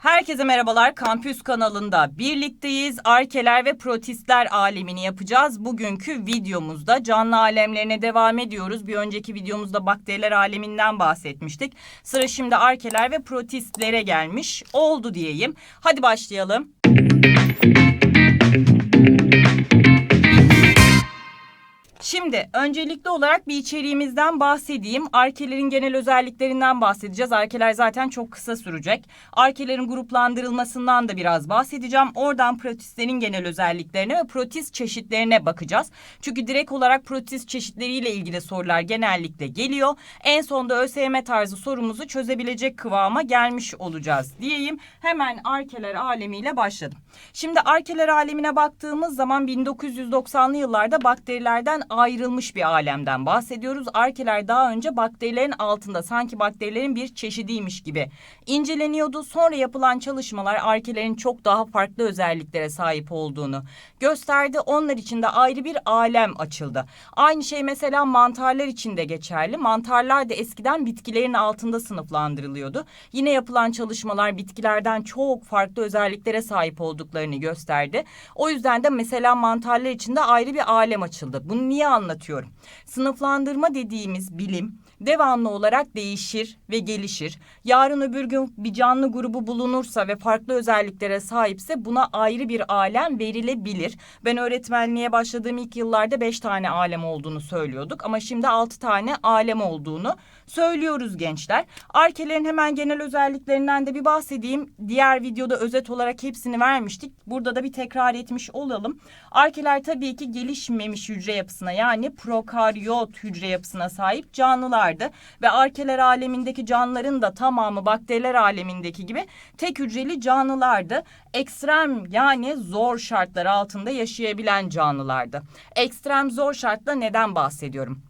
Herkese merhabalar. Kampüs kanalında birlikteyiz. Arkeler ve protistler alemini yapacağız. Bugünkü videomuzda canlı alemlerine devam ediyoruz. Bir önceki videomuzda bakteriler aleminden bahsetmiştik. Sıra şimdi arkeler ve protistlere gelmiş. Oldu diyeyim. Hadi başlayalım. Şimdi öncelikli olarak bir içeriğimizden bahsedeyim. Arkelerin genel özelliklerinden bahsedeceğiz. Arkeler zaten çok kısa sürecek. Arkelerin gruplandırılmasından da biraz bahsedeceğim. Oradan protistlerin genel özelliklerine ve protist çeşitlerine bakacağız. Çünkü direkt olarak protist çeşitleriyle ilgili sorular genellikle geliyor. En sonda ÖSYM tarzı sorumuzu çözebilecek kıvama gelmiş olacağız diyeyim. Hemen arkeler alemiyle başladım. Şimdi arkeler alemine baktığımız zaman 1990'lı yıllarda bakterilerden ayrılmış bir alemden bahsediyoruz. Arkeler daha önce bakterilerin altında sanki bakterilerin bir çeşidiymiş gibi inceleniyordu. Sonra yapılan çalışmalar arkelerin çok daha farklı özelliklere sahip olduğunu gösterdi. Onlar için de ayrı bir alem açıldı. Aynı şey mesela mantarlar için de geçerli. Mantarlar da eskiden bitkilerin altında sınıflandırılıyordu. Yine yapılan çalışmalar bitkilerden çok farklı özelliklere sahip olduklarını gösterdi. O yüzden de mesela mantarlar için de ayrı bir alem açıldı. Bunu niye anlatıyorum? Sınıflandırma dediğimiz bilim devamlı olarak değişir ve gelişir. Yarın öbür gün bir canlı grubu bulunursa ve farklı özelliklere sahipse buna ayrı bir alem verilebilir. Ben öğretmenliğe başladığım ilk yıllarda beş tane alem olduğunu söylüyorduk ama şimdi altı tane alem olduğunu söylüyoruz gençler. Arkelerin hemen genel özelliklerinden de bir bahsedeyim. Diğer videoda özet olarak hepsini vermiştik. Burada da bir tekrar etmiş olalım. Arkeler tabii ki gelişmemiş hücre yapısına yani prokaryot hücre yapısına sahip canlılardı. Ve arkeler alemindeki canlıların da tamamı bakteriler alemindeki gibi tek hücreli canlılardı. Ekstrem yani zor şartlar altında yaşayabilen canlılardı. Ekstrem zor şartla neden bahsediyorum?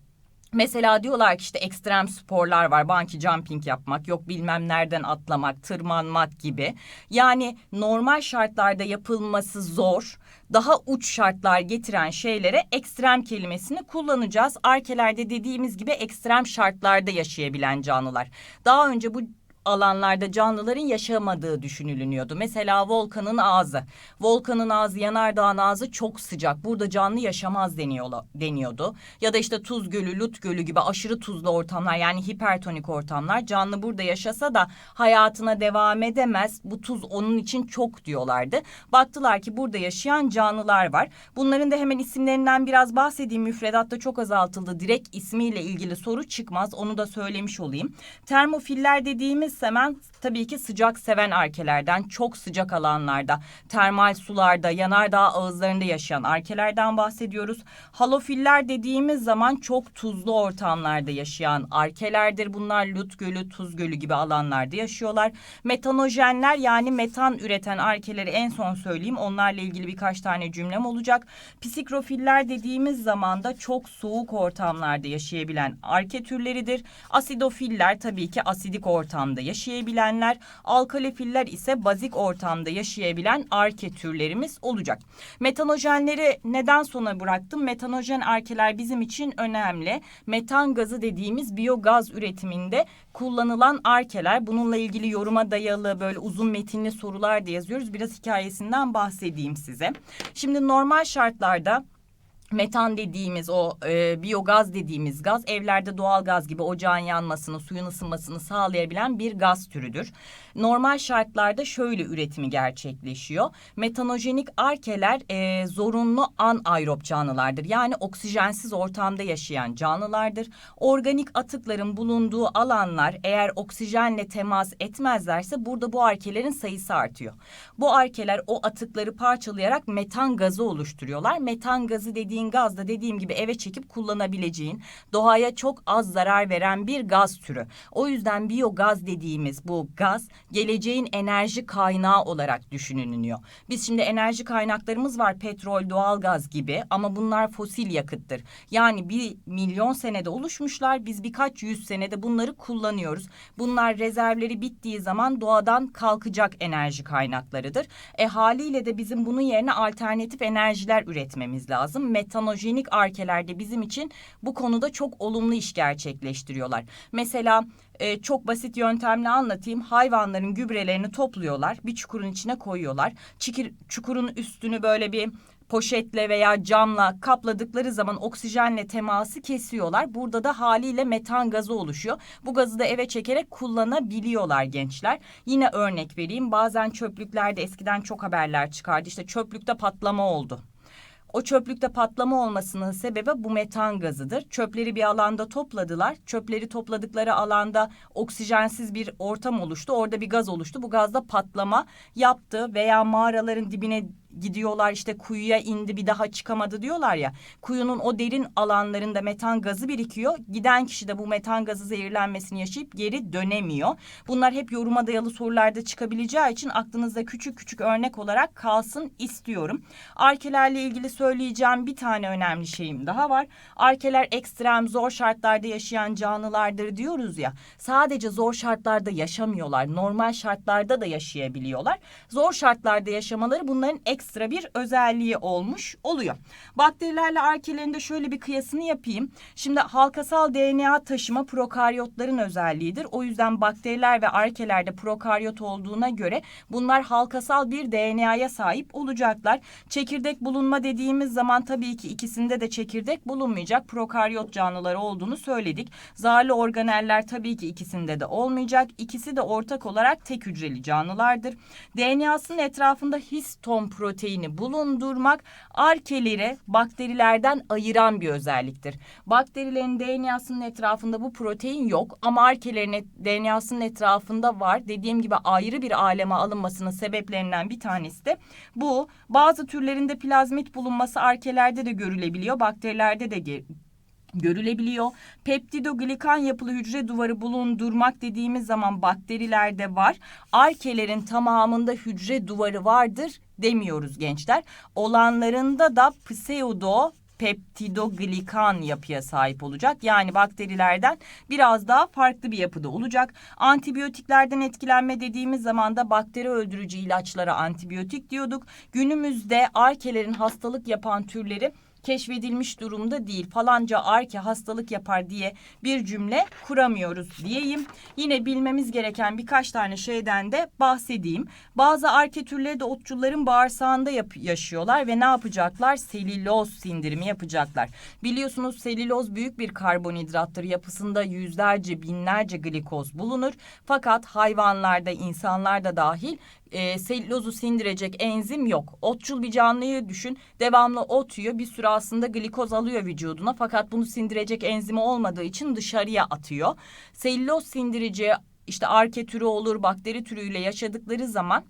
Mesela diyorlar ki işte ekstrem sporlar var. Banki jumping yapmak, yok bilmem nereden atlamak, tırmanmak gibi. Yani normal şartlarda yapılması zor, daha uç şartlar getiren şeylere ekstrem kelimesini kullanacağız. Arkelerde dediğimiz gibi ekstrem şartlarda yaşayabilen canlılar. Daha önce bu alanlarda canlıların yaşamadığı düşünülüyordu. Mesela volkanın ağzı. Volkanın ağzı, yanardağın ağzı çok sıcak. Burada canlı yaşamaz deniyor, deniyordu. Ya da işte Tuz Gölü, Lut Gölü gibi aşırı tuzlu ortamlar yani hipertonik ortamlar. Canlı burada yaşasa da hayatına devam edemez. Bu tuz onun için çok diyorlardı. Baktılar ki burada yaşayan canlılar var. Bunların da hemen isimlerinden biraz bahsedeyim. Müfredatta çok azaltıldı. Direkt ismiyle ilgili soru çıkmaz. Onu da söylemiş olayım. Termofiller dediğimiz السمع tabii ki sıcak seven arkelerden çok sıcak alanlarda, termal sularda, yanardağ ağızlarında yaşayan arkelerden bahsediyoruz. Halofiller dediğimiz zaman çok tuzlu ortamlarda yaşayan arkelerdir. Bunlar Lut Gölü, Tuz Gölü gibi alanlarda yaşıyorlar. Metanojenler yani metan üreten arkeleri en son söyleyeyim. Onlarla ilgili birkaç tane cümlem olacak. Psikrofiller dediğimiz zaman da çok soğuk ortamlarda yaşayabilen arke türleridir. Asidofiller tabii ki asidik ortamda yaşayabilenler, alkalifiller ise bazik ortamda yaşayabilen arke türlerimiz olacak. Metanojenleri neden sona bıraktım? Metanojen arkeler bizim için önemli. Metan gazı dediğimiz biyogaz üretiminde kullanılan arkeler. Bununla ilgili yoruma dayalı böyle uzun metinli sorular da yazıyoruz. Biraz hikayesinden bahsedeyim size. Şimdi normal şartlarda metan dediğimiz o e, biyogaz dediğimiz gaz evlerde doğal gaz gibi ocağın yanmasını, suyun ısınmasını sağlayabilen bir gaz türüdür. Normal şartlarda şöyle üretimi gerçekleşiyor. Metanojenik arkeler e, zorunlu anaerob canlılardır. Yani oksijensiz ortamda yaşayan canlılardır. Organik atıkların bulunduğu alanlar eğer oksijenle temas etmezlerse burada bu arkelerin sayısı artıyor. Bu arkeler o atıkları parçalayarak metan gazı oluşturuyorlar. Metan gazı dediğin gaz da dediğim gibi eve çekip kullanabileceğin doğaya çok az zarar veren bir gaz türü. O yüzden biyogaz dediğimiz bu gaz geleceğin enerji kaynağı olarak düşünülüyor. Biz şimdi enerji kaynaklarımız var petrol, doğalgaz gibi ama bunlar fosil yakıttır. Yani bir milyon senede oluşmuşlar biz birkaç yüz senede bunları kullanıyoruz. Bunlar rezervleri bittiği zaman doğadan kalkacak enerji kaynaklarıdır. E haliyle de bizim bunun yerine alternatif enerjiler üretmemiz lazım. Metan metanojenik arkelerde bizim için bu konuda çok olumlu iş gerçekleştiriyorlar. Mesela e, çok basit yöntemle anlatayım. Hayvanların gübrelerini topluyorlar, bir çukurun içine koyuyorlar. Çikir, çukurun üstünü böyle bir poşetle veya camla kapladıkları zaman oksijenle teması kesiyorlar. Burada da haliyle metan gazı oluşuyor. Bu gazı da eve çekerek kullanabiliyorlar gençler. Yine örnek vereyim. Bazen çöplüklerde eskiden çok haberler çıkardı. İşte çöplükte patlama oldu. O çöplükte patlama olmasının sebebi bu metan gazıdır. Çöpleri bir alanda topladılar. Çöpleri topladıkları alanda oksijensiz bir ortam oluştu. Orada bir gaz oluştu. Bu gazda patlama yaptı veya mağaraların dibine gidiyorlar işte kuyuya indi bir daha çıkamadı diyorlar ya. Kuyunun o derin alanlarında metan gazı birikiyor. Giden kişi de bu metan gazı zehirlenmesini yaşayıp geri dönemiyor. Bunlar hep yoruma dayalı sorularda çıkabileceği için aklınızda küçük küçük örnek olarak kalsın istiyorum. Arkelerle ilgili söyleyeceğim bir tane önemli şeyim daha var. Arkeler ekstrem zor şartlarda yaşayan canlılardır diyoruz ya. Sadece zor şartlarda yaşamıyorlar. Normal şartlarda da yaşayabiliyorlar. Zor şartlarda yaşamaları bunların ekstra bir özelliği olmuş oluyor. Bakterilerle arkelerin de şöyle bir kıyasını yapayım. Şimdi halkasal DNA taşıma prokaryotların özelliğidir. O yüzden bakteriler ve arkelerde prokaryot olduğuna göre bunlar halkasal bir DNA'ya sahip olacaklar. Çekirdek bulunma dediğimiz zaman tabii ki ikisinde de çekirdek bulunmayacak. Prokaryot canlıları olduğunu söyledik. Zarlı organeller tabii ki ikisinde de olmayacak. İkisi de ortak olarak tek hücreli canlılardır. DNA'sının etrafında histon proteini bulundurmak arkeleri bakterilerden ayıran bir özelliktir. Bakterilerin DNA'sının etrafında bu protein yok ama arkelerin DNA'sının etrafında var. Dediğim gibi ayrı bir aleme alınmasının sebeplerinden bir tanesi de bu. Bazı türlerinde plazmit bulunması arkelerde de görülebiliyor, bakterilerde de görülebiliyor. Peptidoglikan yapılı hücre duvarı bulundurmak dediğimiz zaman bakterilerde var. Arkelerin tamamında hücre duvarı vardır demiyoruz gençler. Olanlarında da pseudo peptidoglikan yapıya sahip olacak. Yani bakterilerden biraz daha farklı bir yapıda olacak. Antibiyotiklerden etkilenme dediğimiz zaman da bakteri öldürücü ilaçlara antibiyotik diyorduk. Günümüzde arkelerin hastalık yapan türleri keşfedilmiş durumda değil. Falanca arke hastalık yapar diye bir cümle kuramıyoruz diyeyim. Yine bilmemiz gereken birkaç tane şeyden de bahsedeyim. Bazı arke türleri de otçulların bağırsağında yaşıyorlar ve ne yapacaklar? Selüloz sindirimi yapacaklar. Biliyorsunuz selüloz büyük bir karbonhidrattır. Yapısında yüzlerce binlerce glikoz bulunur. Fakat hayvanlarda, insanlarda dahil e, selülozu sindirecek enzim yok. Otçul bir canlıyı düşün. Devamlı ot yiyor. Bir süre aslında glikoz alıyor vücuduna. Fakat bunu sindirecek enzimi olmadığı için dışarıya atıyor. Selüloz sindirici işte arke türü olur, bakteri türüyle yaşadıkları zaman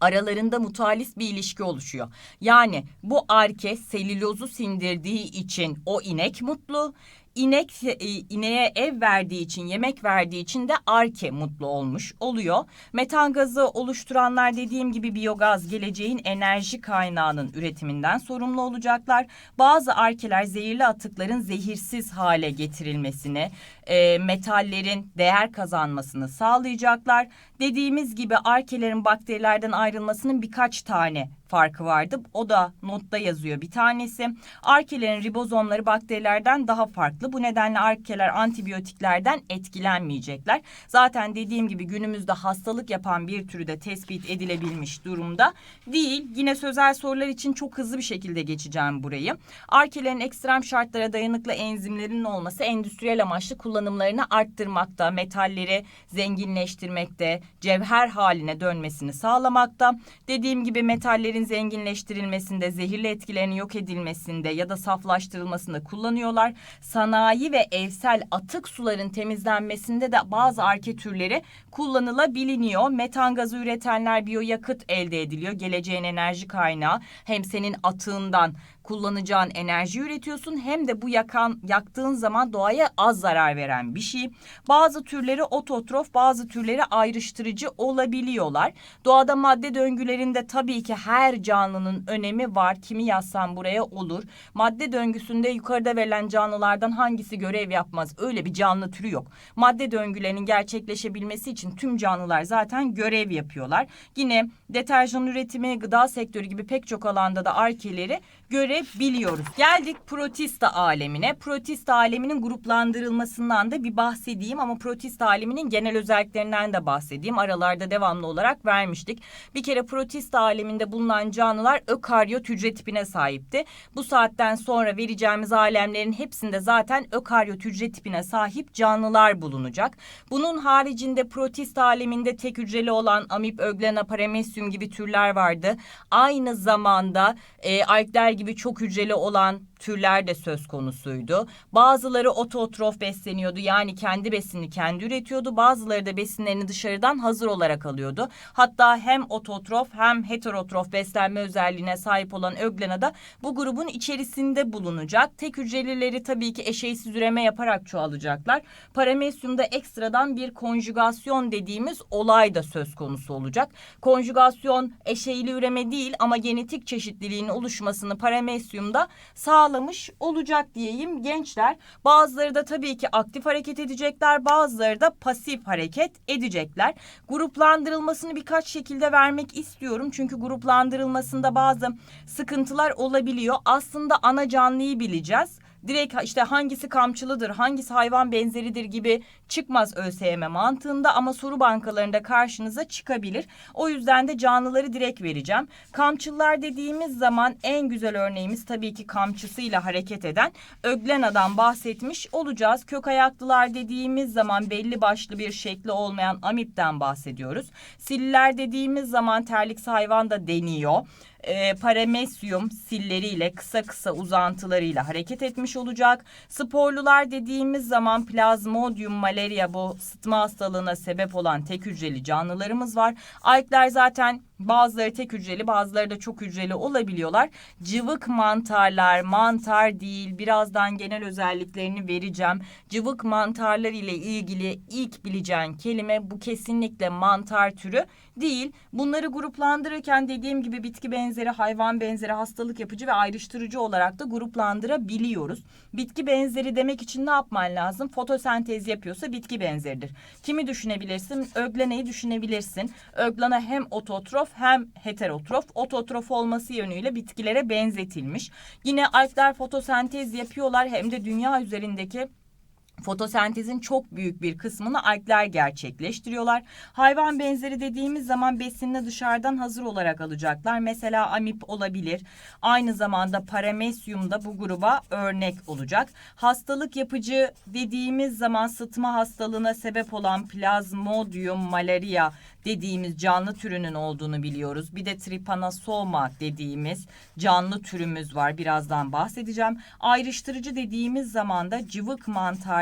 aralarında mutualist bir ilişki oluşuyor. Yani bu arke selülozu sindirdiği için o inek mutlu. İnek e, ineğe ev verdiği için, yemek verdiği için de arke mutlu olmuş oluyor. Metan gazı oluşturanlar dediğim gibi biyogaz geleceğin enerji kaynağının üretiminden sorumlu olacaklar. Bazı arkeler zehirli atıkların zehirsiz hale getirilmesini, e, metallerin değer kazanmasını sağlayacaklar. Dediğimiz gibi arkelerin bakterilerden ayrılmasının birkaç tane farkı vardı. O da notta yazıyor bir tanesi. Arkelerin ribozomları bakterilerden daha farklı. Bu nedenle arkeler antibiyotiklerden etkilenmeyecekler. Zaten dediğim gibi günümüzde hastalık yapan bir türü de tespit edilebilmiş durumda değil. Yine sözel sorular için çok hızlı bir şekilde geçeceğim burayı. Arkelerin ekstrem şartlara dayanıklı enzimlerinin olması endüstriyel amaçlı kullanımlarını arttırmakta, metalleri zenginleştirmekte, cevher haline dönmesini sağlamakta. Dediğim gibi metallerin zenginleştirilmesinde, zehirli etkilerinin yok edilmesinde ya da saflaştırılmasında kullanıyorlar. Sanayi ve evsel atık suların temizlenmesinde de bazı arke türleri kullanılabiliyor. Metan gazı üretenler biyoyakıt elde ediliyor. Geleceğin enerji kaynağı hem senin atığından kullanacağın enerji üretiyorsun hem de bu yakan yaktığın zaman doğaya az zarar veren bir şey. Bazı türleri ototrof, bazı türleri ayrıştırıcı olabiliyorlar. Doğada madde döngülerinde tabii ki her canlının önemi var. Kimi yazsam buraya olur. Madde döngüsünde yukarıda verilen canlılardan hangisi görev yapmaz? Öyle bir canlı türü yok. Madde döngülerinin gerçekleşebilmesi için tüm canlılar zaten görev yapıyorlar. Yine deterjan üretimi, gıda sektörü gibi pek çok alanda da arkeleri görebiliyoruz. Geldik protista alemine. Protista aleminin gruplandırılmasından da bir bahsedeyim ama protista aleminin genel özelliklerinden de bahsedeyim. Aralarda devamlı olarak vermiştik. Bir kere protista aleminde bulunan canlılar ökaryot hücre tipine sahipti. Bu saatten sonra vereceğimiz alemlerin hepsinde zaten ökaryot hücre tipine sahip canlılar bulunacak. Bunun haricinde protista aleminde tek hücreli olan amip, öglena, paramesyum gibi türler vardı. Aynı zamanda e, alkler gibi çok hücreli olan türler de söz konusuydu. Bazıları ototrof besleniyordu yani kendi besinini kendi üretiyordu. Bazıları da besinlerini dışarıdan hazır olarak alıyordu. Hatta hem ototrof hem heterotrof beslenme özelliğine sahip olan öglena da bu grubun içerisinde bulunacak. Tek hücrelileri tabii ki eşeysiz üreme yaparak çoğalacaklar. Paramesyumda ekstradan bir konjugasyon dediğimiz olay da söz konusu olacak. Konjugasyon eşeyli üreme değil ama genetik çeşitliliğin oluşmasını paramesyumda sağlamış olacak diyeyim gençler. Bazıları da tabii ki aktif hareket edecekler, bazıları da pasif hareket edecekler. Gruplandırılmasını birkaç şekilde vermek istiyorum. Çünkü gruplandırılmasında bazı sıkıntılar olabiliyor. Aslında ana canlıyı bileceğiz direkt işte hangisi kamçılıdır, hangisi hayvan benzeridir gibi çıkmaz ÖSYM mantığında ama soru bankalarında karşınıza çıkabilir. O yüzden de canlıları direkt vereceğim. Kamçılar dediğimiz zaman en güzel örneğimiz tabii ki kamçısıyla hareket eden öglena'dan bahsetmiş olacağız. Kök ayaklılar dediğimiz zaman belli başlı bir şekli olmayan amipten bahsediyoruz. Siller dediğimiz zaman terlik hayvan da deniyor e, paramesyum silleriyle kısa kısa uzantılarıyla hareket etmiş olacak. Sporlular dediğimiz zaman plazmodium malaria bu sıtma hastalığına sebep olan tek hücreli canlılarımız var. Alkler zaten Bazıları tek hücreli bazıları da çok hücreli olabiliyorlar. Cıvık mantarlar mantar değil birazdan genel özelliklerini vereceğim. Cıvık mantarlar ile ilgili ilk bileceğin kelime bu kesinlikle mantar türü değil. Bunları gruplandırırken dediğim gibi bitki benzeri, hayvan benzeri, hastalık yapıcı ve ayrıştırıcı olarak da gruplandırabiliyoruz. Bitki benzeri demek için ne yapman lazım? Fotosentez yapıyorsa bitki benzeridir. Kimi düşünebilirsin? Ögleneyi düşünebilirsin. Öglena hem ototrof hem heterotrof. Ototrof olması yönüyle bitkilere benzetilmiş. Yine alpler fotosentez yapıyorlar hem de dünya üzerindeki Fotosentezin çok büyük bir kısmını algler gerçekleştiriyorlar. Hayvan benzeri dediğimiz zaman besinini dışarıdan hazır olarak alacaklar. Mesela amip olabilir. Aynı zamanda paramesyum da bu gruba örnek olacak. Hastalık yapıcı dediğimiz zaman sıtma hastalığına sebep olan plazmodium malaria dediğimiz canlı türünün olduğunu biliyoruz. Bir de trypanosoma dediğimiz canlı türümüz var. Birazdan bahsedeceğim. Ayrıştırıcı dediğimiz zaman da cıvık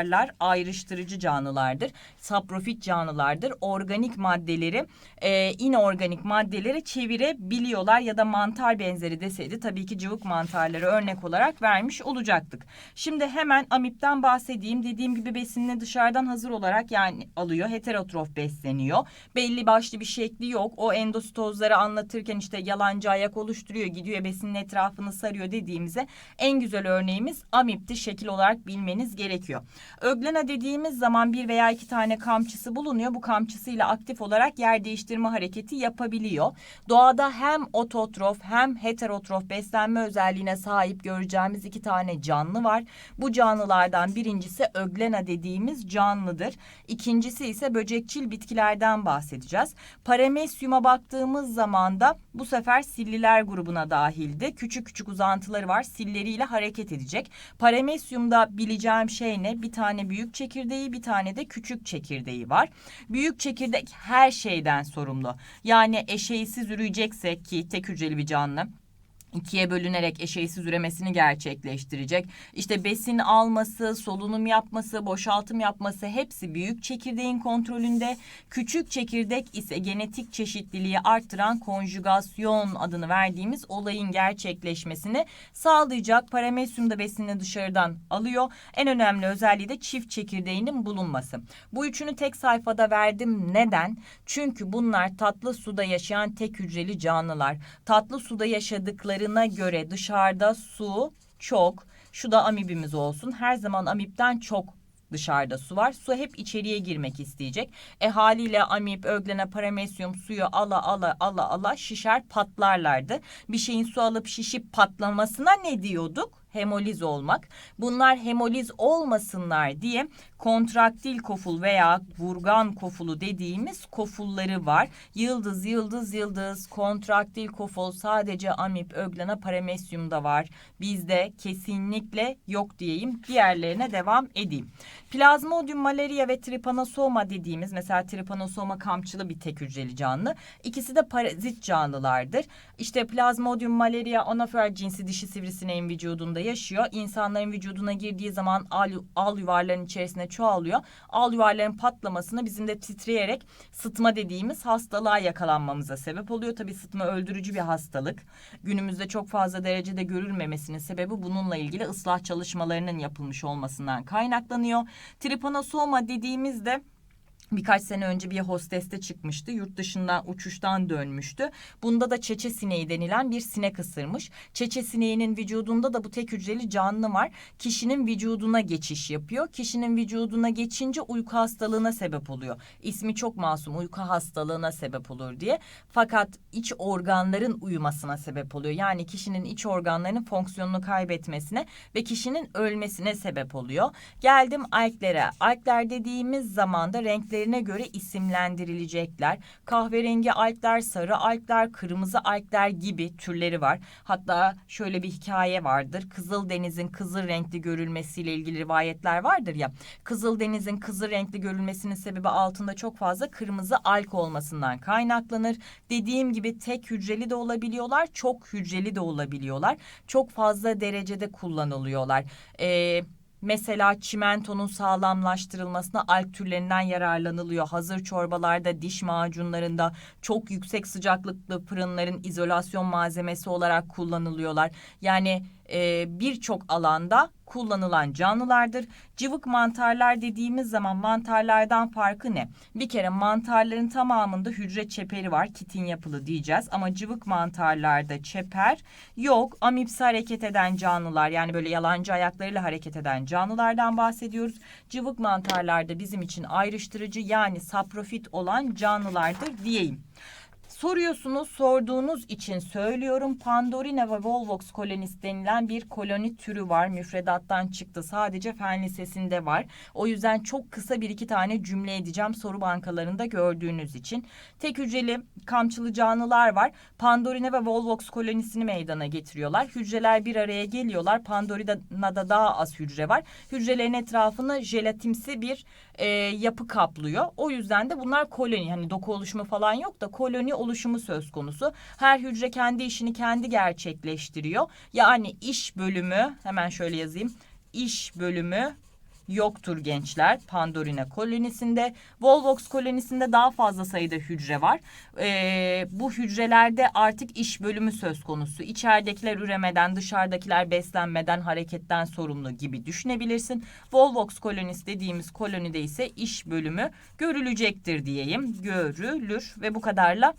mantarlar ayrıştırıcı canlılardır. Saprofit canlılardır. Organik maddeleri e, inorganik maddeleri çevirebiliyorlar ya da mantar benzeri deseydi tabii ki cıvık mantarları örnek olarak vermiş olacaktık. Şimdi hemen amipten bahsedeyim. Dediğim gibi besinini dışarıdan hazır olarak yani alıyor. Heterotrof besleniyor. Belli başlı bir şekli yok. O endositozları anlatırken işte yalancı ayak oluşturuyor, gidiyor besinin etrafını sarıyor dediğimize en güzel örneğimiz amipti. Şekil olarak bilmeniz gerekiyor. Öglena dediğimiz zaman bir veya iki tane kamçısı bulunuyor. Bu kamçısıyla aktif olarak yer değiştirme hareketi yapabiliyor. Doğada hem ototrof hem heterotrof beslenme özelliğine sahip göreceğimiz iki tane canlı var. Bu canlılardan birincisi öglena dediğimiz canlıdır. İkincisi ise böcekçil bitkilerden bahsedeceğiz. Paramesyuma baktığımız zaman da bu sefer silliler grubuna dahildi. Küçük küçük uzantıları var. Silleriyle hareket edecek. Paramesyumda bileceğim şey ne? Bir tane büyük çekirdeği, bir tane de küçük çekirdeği var. Büyük çekirdek her şeyden sorumlu. Yani eşeğsiz üreyecekse ki tek hücreli bir canlı ikiye bölünerek eşeğsiz üremesini gerçekleştirecek. İşte besin alması, solunum yapması, boşaltım yapması hepsi büyük çekirdeğin kontrolünde. Küçük çekirdek ise genetik çeşitliliği arttıran konjugasyon adını verdiğimiz olayın gerçekleşmesini sağlayacak. Paramesyum da besini dışarıdan alıyor. En önemli özelliği de çift çekirdeğinin bulunması. Bu üçünü tek sayfada verdim. Neden? Çünkü bunlar tatlı suda yaşayan tek hücreli canlılar. Tatlı suda yaşadıklarına göre dışarıda su çok. Şu da amibimiz olsun. Her zaman amipten çok dışarıda su var. Su hep içeriye girmek isteyecek. E haliyle amip, öglene, paramesyum suyu ala ala ala ala şişer patlarlardı. Bir şeyin su alıp şişip patlamasına ne diyorduk? Hemoliz olmak. Bunlar hemoliz olmasınlar diye kontraktil koful veya vurgan kofulu dediğimiz kofulları var. Yıldız, yıldız, yıldız, kontraktil koful sadece amip, öglena, paramesyumda var. Bizde kesinlikle yok diyeyim. Diğerlerine devam edeyim. Plazmodium malaria ve trypanosoma dediğimiz mesela trypanosoma kamçılı bir tek hücreli canlı. İkisi de parazit canlılardır. İşte Plazmodium malaria anafer cinsi dişi sivrisineğin vücudunda yaşıyor. İnsanların vücuduna girdiği zaman al, al yuvarların içerisine çoğalıyor. Al yuvarların patlamasına bizim de titreyerek sıtma dediğimiz hastalığa yakalanmamıza sebep oluyor. Tabii sıtma öldürücü bir hastalık. Günümüzde çok fazla derecede görülmemesinin sebebi bununla ilgili ıslah çalışmalarının yapılmış olmasından kaynaklanıyor. Tripanosoma dediğimizde Birkaç sene önce bir hosteste çıkmıştı. Yurt dışından uçuştan dönmüştü. Bunda da çeçe sineği denilen bir sinek ısırmış. Çeçe sineğinin vücudunda da bu tek hücreli canlı var. Kişinin vücuduna geçiş yapıyor. Kişinin vücuduna geçince uyku hastalığına sebep oluyor. İsmi çok masum uyku hastalığına sebep olur diye. Fakat iç organların uyumasına sebep oluyor. Yani kişinin iç organlarının fonksiyonunu kaybetmesine ve kişinin ölmesine sebep oluyor. Geldim alklere. Alkler dediğimiz zaman da renkleri renklerine göre isimlendirilecekler. Kahverengi alkler, sarı alkler, kırmızı alkler gibi türleri var. Hatta şöyle bir hikaye vardır. Kızıldeniz'in kızıl renkli görülmesiyle ilgili rivayetler vardır ya. Kızıldeniz'in kızıl renkli görülmesinin sebebi altında çok fazla kırmızı alk olmasından kaynaklanır. Dediğim gibi tek hücreli de olabiliyorlar, çok hücreli de olabiliyorlar. Çok fazla derecede kullanılıyorlar. Eee Mesela çimentonun sağlamlaştırılmasına alg türlerinden yararlanılıyor. Hazır çorbalarda, diş macunlarında çok yüksek sıcaklıklı fırınların izolasyon malzemesi olarak kullanılıyorlar. Yani e, birçok alanda kullanılan canlılardır. Cıvık mantarlar dediğimiz zaman mantarlardan farkı ne? Bir kere mantarların tamamında hücre çeperi var. Kitin yapılı diyeceğiz ama cıvık mantarlarda çeper yok. Amipsi hareket eden canlılar yani böyle yalancı ayaklarıyla hareket eden canlılardan bahsediyoruz. Cıvık mantarlarda bizim için ayrıştırıcı yani saprofit olan canlılardır diyeyim. Soruyorsunuz, sorduğunuz için söylüyorum. Pandorina ve Volvox kolonis denilen bir koloni türü var. Müfredattan çıktı. Sadece fen lisesinde var. O yüzden çok kısa bir iki tane cümle edeceğim soru bankalarında gördüğünüz için. Tek hücreli kamçılı canlılar var. Pandorina ve Volvox kolonisini meydana getiriyorlar. Hücreler bir araya geliyorlar. Pandorina'da daha az hücre var. Hücrelerin etrafını jelatimsi bir e, yapı kaplıyor. O yüzden de bunlar koloni. Hani doku oluşumu falan yok da koloni oluşumu söz konusu. Her hücre kendi işini kendi gerçekleştiriyor. Yani iş bölümü hemen şöyle yazayım. İş bölümü yoktur gençler Pandorina kolonisinde. Volvox kolonisinde daha fazla sayıda hücre var. Ee, bu hücrelerde artık iş bölümü söz konusu. İçeridekiler üremeden, dışarıdakiler beslenmeden, hareketten sorumlu gibi düşünebilirsin. Volvox kolonisi dediğimiz kolonide ise iş bölümü görülecektir diyeyim. Görülür ve bu kadarla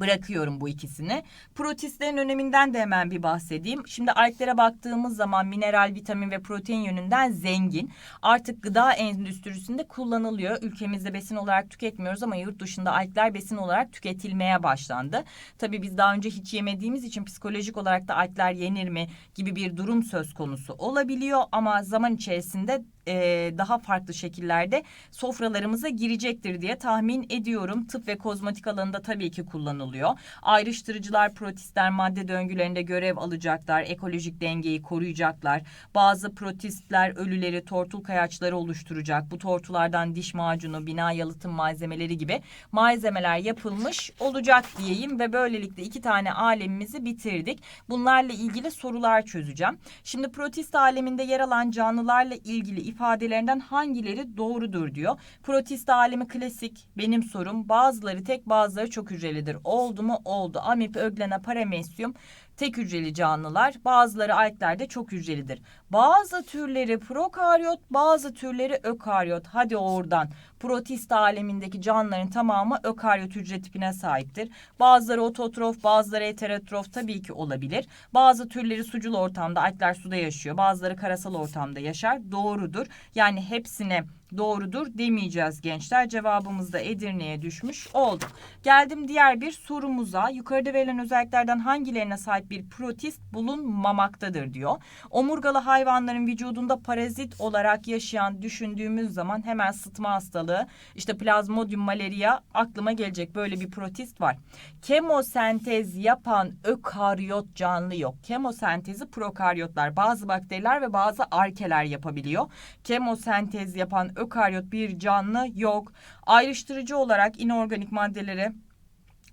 bırakıyorum bu ikisini. Protistlerin öneminden de hemen bir bahsedeyim. Şimdi alklere baktığımız zaman mineral, vitamin ve protein yönünden zengin. Artık gıda endüstrisinde kullanılıyor. Ülkemizde besin olarak tüketmiyoruz ama yurt dışında alkler besin olarak tüketilmeye başlandı. Tabii biz daha önce hiç yemediğimiz için psikolojik olarak da alkler yenir mi gibi bir durum söz konusu olabiliyor ama zaman içerisinde e, daha farklı şekillerde sofralarımıza girecektir diye tahmin ediyorum. Tıp ve kozmetik alanında tabii ki kullanılıyor. Ayrıştırıcılar protistler madde döngülerinde görev alacaklar. Ekolojik dengeyi koruyacaklar. Bazı protistler ölüleri, tortul kayaçları oluşturacak. Bu tortulardan diş macunu, bina yalıtım malzemeleri gibi malzemeler yapılmış olacak diyeyim ve böylelikle iki tane alemimizi bitirdik. Bunlarla ilgili sorular çözeceğim. Şimdi protist aleminde yer alan canlılarla ilgili ifadelerinden hangileri doğrudur diyor. Protist alemi klasik benim sorum. Bazıları tek bazıları çok hücrelidir. Oldu mu? Oldu. Amip, öglena, paramesyum tek hücreli canlılar. Bazıları alklerde çok hücrelidir. Bazı türleri prokaryot, bazı türleri ökaryot. Hadi oradan. Protist alemindeki canlıların tamamı ökaryot hücre tipine sahiptir. Bazıları ototrof, bazıları heterotrof tabii ki olabilir. Bazı türleri sucul ortamda, alkler suda yaşıyor. Bazıları karasal ortamda yaşar. Doğrudur. Yani hepsine doğrudur demeyeceğiz gençler. Cevabımız da Edirne'ye düşmüş oldu. Geldim diğer bir sorumuza. Yukarıda verilen özelliklerden hangilerine sahip bir protist bulunmamaktadır diyor. Omurgalı hayvanların vücudunda parazit olarak yaşayan düşündüğümüz zaman hemen sıtma hastalığı, işte plazmodium malaria aklıma gelecek böyle bir protist var. Kemosentez yapan ökaryot canlı yok. Kemosentezi prokaryotlar, bazı bakteriler ve bazı arkeler yapabiliyor. Kemosentez yapan ökaryot bir canlı yok. Ayrıştırıcı olarak inorganik maddeleri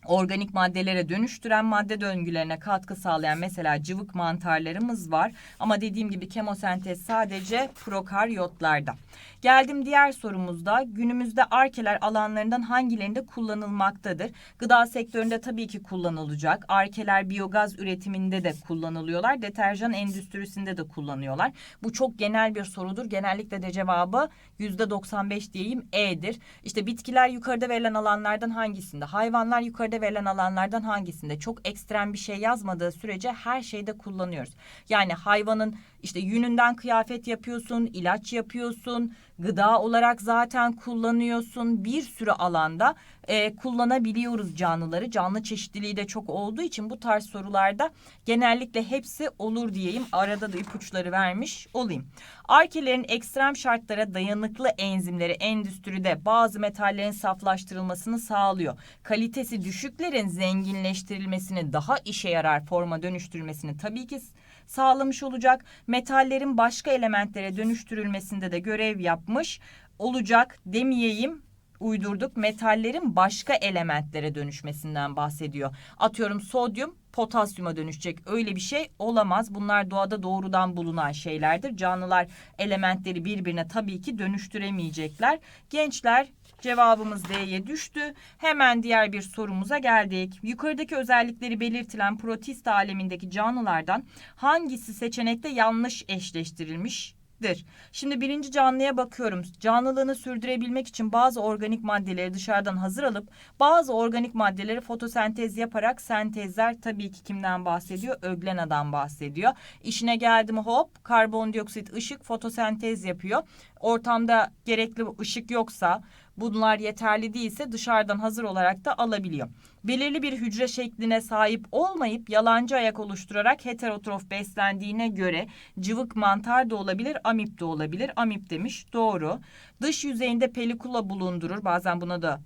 organik maddelere dönüştüren madde döngülerine katkı sağlayan mesela cıvık mantarlarımız var. Ama dediğim gibi kemosentez sadece prokaryotlarda. Geldim diğer sorumuzda günümüzde arkeler alanlarından hangilerinde kullanılmaktadır? Gıda sektöründe tabii ki kullanılacak. Arkeler biyogaz üretiminde de kullanılıyorlar. Deterjan endüstrisinde de kullanıyorlar. Bu çok genel bir sorudur. Genellikle de cevabı yüzde 95 diyeyim E'dir. İşte bitkiler yukarıda verilen alanlardan hangisinde? Hayvanlar yukarıda verilen alanlardan hangisinde? Çok ekstrem bir şey yazmadığı sürece her şeyde kullanıyoruz. Yani hayvanın işte yününden kıyafet yapıyorsun, ilaç yapıyorsun, gıda olarak zaten kullanıyorsun. Bir sürü alanda e, kullanabiliyoruz canlıları. Canlı çeşitliliği de çok olduğu için bu tarz sorularda genellikle hepsi olur diyeyim. Arada da ipuçları vermiş olayım. Arkelerin ekstrem şartlara dayanıklı enzimleri endüstride bazı metallerin saflaştırılmasını sağlıyor. Kalitesi düşüklerin zenginleştirilmesini daha işe yarar forma dönüştürülmesini tabii ki sağlamış olacak. Metallerin başka elementlere dönüştürülmesinde de görev yapmış olacak demeyeyim uydurduk. Metallerin başka elementlere dönüşmesinden bahsediyor. Atıyorum sodyum potasyuma dönüşecek. Öyle bir şey olamaz. Bunlar doğada doğrudan bulunan şeylerdir. Canlılar elementleri birbirine tabii ki dönüştüremeyecekler. Gençler cevabımız D'ye düştü. Hemen diğer bir sorumuza geldik. Yukarıdaki özellikleri belirtilen protist alemindeki canlılardan hangisi seçenekte yanlış eşleştirilmiş? Dir. Şimdi birinci canlıya bakıyorum. Canlılığını sürdürebilmek için bazı organik maddeleri dışarıdan hazır alıp bazı organik maddeleri fotosentez yaparak sentezler tabii ki kimden bahsediyor? Öglena'dan bahsediyor. İşine geldi mi hop karbondioksit ışık fotosentez yapıyor. Ortamda gerekli ışık yoksa bunlar yeterli değilse dışarıdan hazır olarak da alabiliyor. Belirli bir hücre şekline sahip olmayıp yalancı ayak oluşturarak heterotrof beslendiğine göre cıvık mantar da olabilir, amip de olabilir. Amip demiş doğru. Dış yüzeyinde pelikula bulundurur. Bazen buna da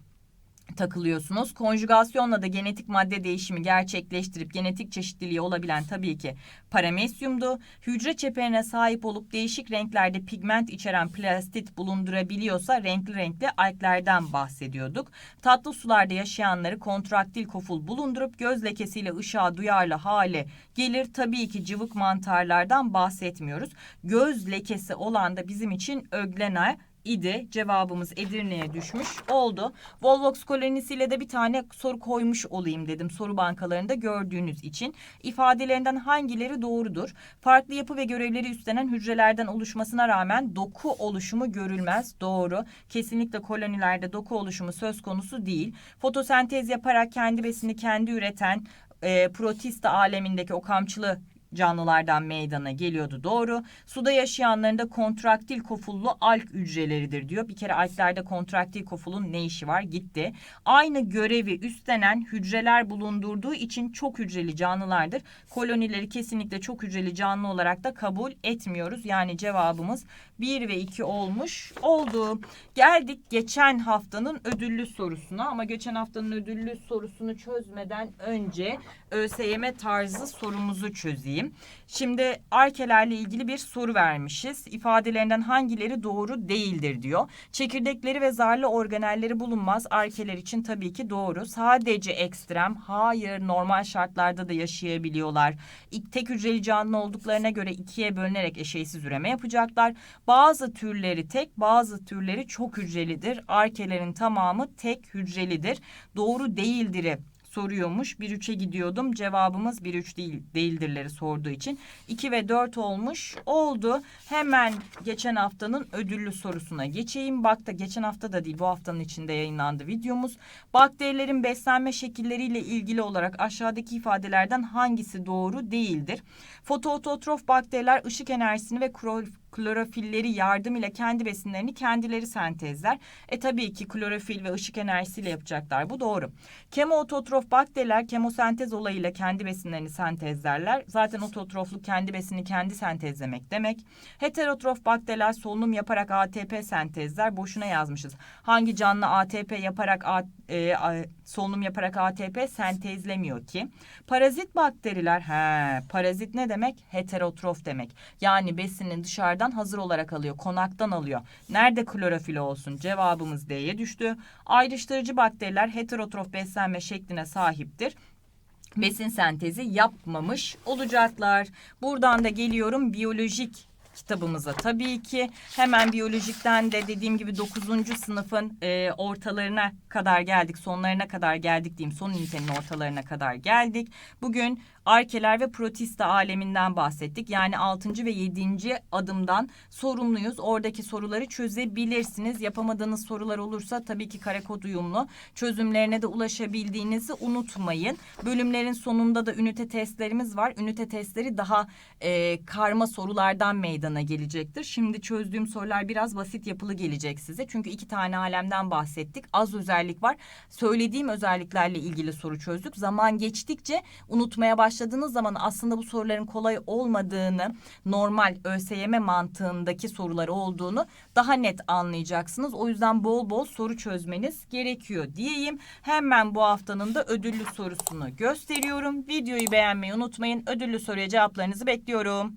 takılıyorsunuz. Konjugasyonla da genetik madde değişimi gerçekleştirip genetik çeşitliliği olabilen tabii ki paramesyumdu. Hücre çeperine sahip olup değişik renklerde pigment içeren plastit bulundurabiliyorsa renkli renkli alklerden bahsediyorduk. Tatlı sularda yaşayanları kontraktil koful bulundurup göz lekesiyle ışığa duyarlı hale gelir. Tabii ki cıvık mantarlardan bahsetmiyoruz. Göz lekesi olan da bizim için öglena idi. Cevabımız Edirne'ye düşmüş oldu. Volvox kolonisiyle de bir tane soru koymuş olayım dedim soru bankalarında gördüğünüz için. İfadelerinden hangileri doğrudur? Farklı yapı ve görevleri üstlenen hücrelerden oluşmasına rağmen doku oluşumu görülmez. Doğru. Kesinlikle kolonilerde doku oluşumu söz konusu değil. Fotosentez yaparak kendi besini kendi üreten e, protista alemindeki o kamçılı canlılardan meydana geliyordu doğru. Suda yaşayanların da kontraktil kofullu alg hücreleridir diyor. Bir kere alglerde kontraktil kofulun ne işi var? Gitti. Aynı görevi üstlenen hücreler bulundurduğu için çok hücreli canlılardır. Kolonileri kesinlikle çok hücreli canlı olarak da kabul etmiyoruz. Yani cevabımız 1 ve 2 olmuş oldu. Geldik geçen haftanın ödüllü sorusuna ama geçen haftanın ödüllü sorusunu çözmeden önce ÖSYM tarzı sorumuzu çözeyim. Şimdi arkelerle ilgili bir soru vermişiz. İfadelerinden hangileri doğru değildir diyor. Çekirdekleri ve zarlı organelleri bulunmaz. Arkeler için tabii ki doğru. Sadece ekstrem. Hayır normal şartlarda da yaşayabiliyorlar. Tek hücreli canlı olduklarına göre ikiye bölünerek eşeğsiz üreme yapacaklar. Bazı türleri tek bazı türleri çok hücrelidir. Arkelerin tamamı tek hücrelidir. Doğru değildir'i soruyormuş. 1-3'e gidiyordum. Cevabımız 1-3 değil, değildirleri sorduğu için. 2 ve 4 olmuş. Oldu. Hemen geçen haftanın ödüllü sorusuna geçeyim. Bak da geçen hafta da değil bu haftanın içinde yayınlandı videomuz. Bakterilerin beslenme şekilleriyle ilgili olarak aşağıdaki ifadelerden hangisi doğru değildir? Fotoototrof bakteriler ışık enerjisini ve kro- klorofilleri yardım ile kendi besinlerini kendileri sentezler. E tabii ki klorofil ve ışık enerjisiyle yapacaklar. Bu doğru. Kemoototrof bakteriler kemosentez olayıyla kendi besinlerini sentezlerler. Zaten ototrofluk kendi besini kendi sentezlemek demek. Heterotrof bakteriler solunum yaparak ATP sentezler. Boşuna yazmışız. Hangi canlı ATP yaparak A- e, a- solunum yaparak ATP sentezlemiyor ki? Parazit bakteriler he parazit ne demek? Heterotrof demek. Yani besini dışarıdan hazır olarak alıyor. Konaktan alıyor. Nerede klorofil olsun? Cevabımız D'ye düştü. Ayrıştırıcı bakteriler heterotrof beslenme şekline sahiptir besin sentezi yapmamış olacaklar. Buradan da geliyorum biyolojik kitabımıza tabii ki. Hemen biyolojikten de dediğim gibi 9. sınıfın e, ortalarına kadar geldik. Sonlarına kadar geldik diyeyim. Son ünitenin ortalarına kadar geldik. Bugün arkeler ve protista aleminden bahsettik. Yani 6. ve 7. adımdan sorumluyuz. Oradaki soruları çözebilirsiniz. Yapamadığınız sorular olursa tabii ki kare kod uyumlu çözümlerine de ulaşabildiğinizi unutmayın. Bölümlerin sonunda da ünite testlerimiz var. Ünite testleri daha e, karma sorulardan meydana gelecektir. Şimdi çözdüğüm sorular biraz basit yapılı gelecek size. Çünkü iki tane alemden bahsettik. Az özellik var. Söylediğim özelliklerle ilgili soru çözdük. Zaman geçtikçe unutmaya başladığınız zaman aslında bu soruların kolay olmadığını, normal ÖSYM mantığındaki sorular olduğunu daha net anlayacaksınız. O yüzden bol bol soru çözmeniz gerekiyor diyeyim. Hemen bu haftanın da ödüllü sorusunu gösteriyorum. Videoyu beğenmeyi unutmayın. Ödüllü soruya cevaplarınızı bekliyorum.